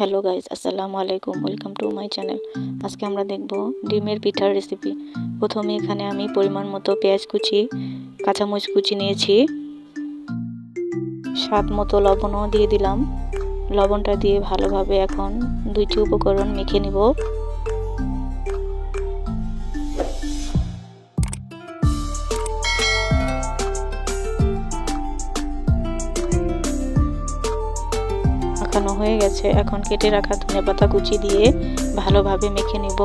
Hello guys আসসালামু আলাইকুম, welcome to my channel. আজকে আমরা দেখব ডিমের পিঠার রেসিপি প্রথমে এখানে আমি পরিমাণ মতো পেঁয়াজ কুচি, কাঁচামরিচ কুচি নিয়েছি। স্বাদ মতো লবণও দিয়ে দিলাম। লবণটা দিয়ে ভালোভাবে এখন দুইটি উপকরণ মেখে নিব। মাখানো হয়ে গেছে। এখন কেটে রাখা ধনে পাতা কুচি দিয়ে ভালোভাবে মেখে নিব।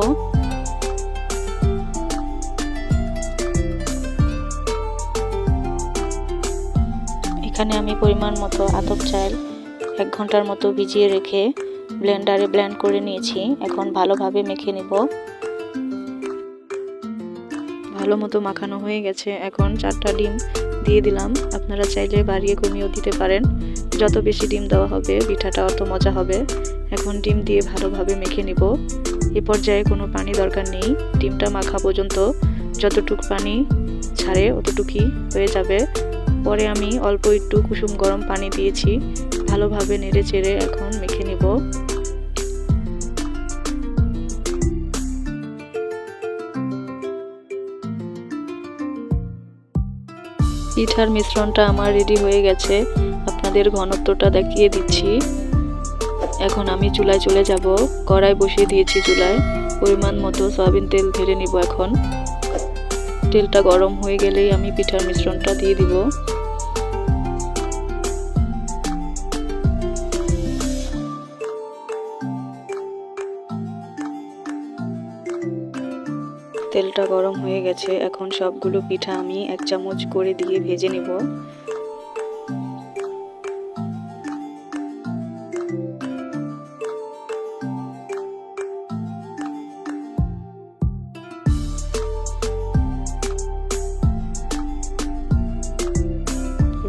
এখানে আমি পরিমাণ মতো আতপ চাল এক ঘণ্টার মতো ভিজিয়ে রেখে ব্লেন্ডারে ব্লেন্ড করে নিয়েছি। এখন ভালোভাবে মেখে নিব। ভালো মতো মাখানো হয়ে গেছে। এখন চারটা ডিম দিয়ে দিলাম। আপনারা চাইলে বাড়িয়ে কমিয়েও দিতে পারেন। যত বেশি ডিম দেওয়া হবে পিঠাটা অত মজা হবে। এখন ডিম দিয়ে ভালোভাবে মেখে নিব। এ পর্যায়ে কোনো পানি দরকার নেই। ডিমটা মাখা পর্যন্ত যতটুক পানি ছাড়ে অতটুকুই হয়ে যাবে। পরে আমি অল্প একটু কুসুম গরম পানি দিয়েছি। ভালোভাবে নেড়ে চেড়ে এখন মেখে নিব। পিঠার মিশ্রণটা আমার রেডি হয়ে গেছে। আপনাদের ঘনত্বটা দেখিয়ে দিচ্ছি। এখন আমি চুলায় চলে যাব। কড়াই বসিয়ে দিয়েছি চুলায়। পরিমাণ মতো সয়াবিন তেল ঢেলে নিব এখন। তেলটা গরম হয়ে গেলেই আমি পিঠার মিশ্রণটা দিয়ে দিব। তেলটা গরম হয়ে গেছে। এখন সবগুলো পিঠা আমি এক চামচ করে দিয়ে ভেজে নেব।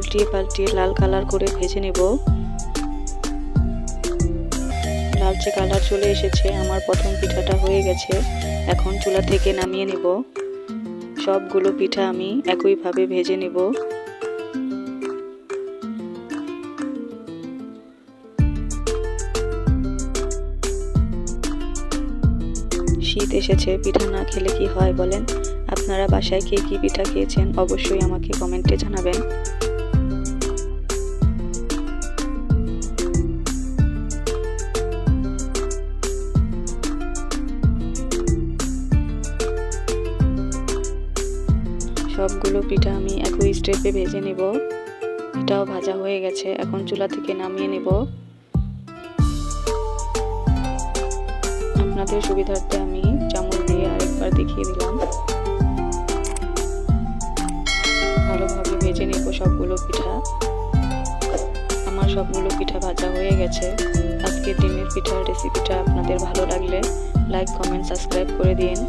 উল্টিয়ে পাল্টিয়ে লাল কালার করে ভেজে নেব। লালচে কালার চলে এসেছে, আমার প্রথম পিঠাটা হয়ে গেছে। এখন চুলা থেকে নামিয়ে নেব। সবগুলো পিঠা আমি একইভাবে ভেজে নেব। শীত এসেছে, পিঠা না খেলে কি হয় বলেন? আপনারা বাসায় কে কি পিঠা খেয়েছেন অবশ্যই আমাকে কমেন্টে জানাবেন। সবগুলো পিঠা আমি একই স্টেপে ভেজে নেব। এটাও ভাজা হয়ে গেছে, এখন চুলা থেকে নামিয়ে নেব। আপনাদের সুবিধার্থে আমি চামচ দিয়ে আরেকবার দেখিয়ে দিলাম। ভালোভাবে ভেজে নেব সবগুলো পিঠা। আমার সবগুলো পিঠা ভাজা হয়ে গেছে। আজকে ডিমের পিঠার রেসিপিটা আপনাদের ভালো লাগলে লাইক কমেন্ট সাবস্ক্রাইব করে দিন।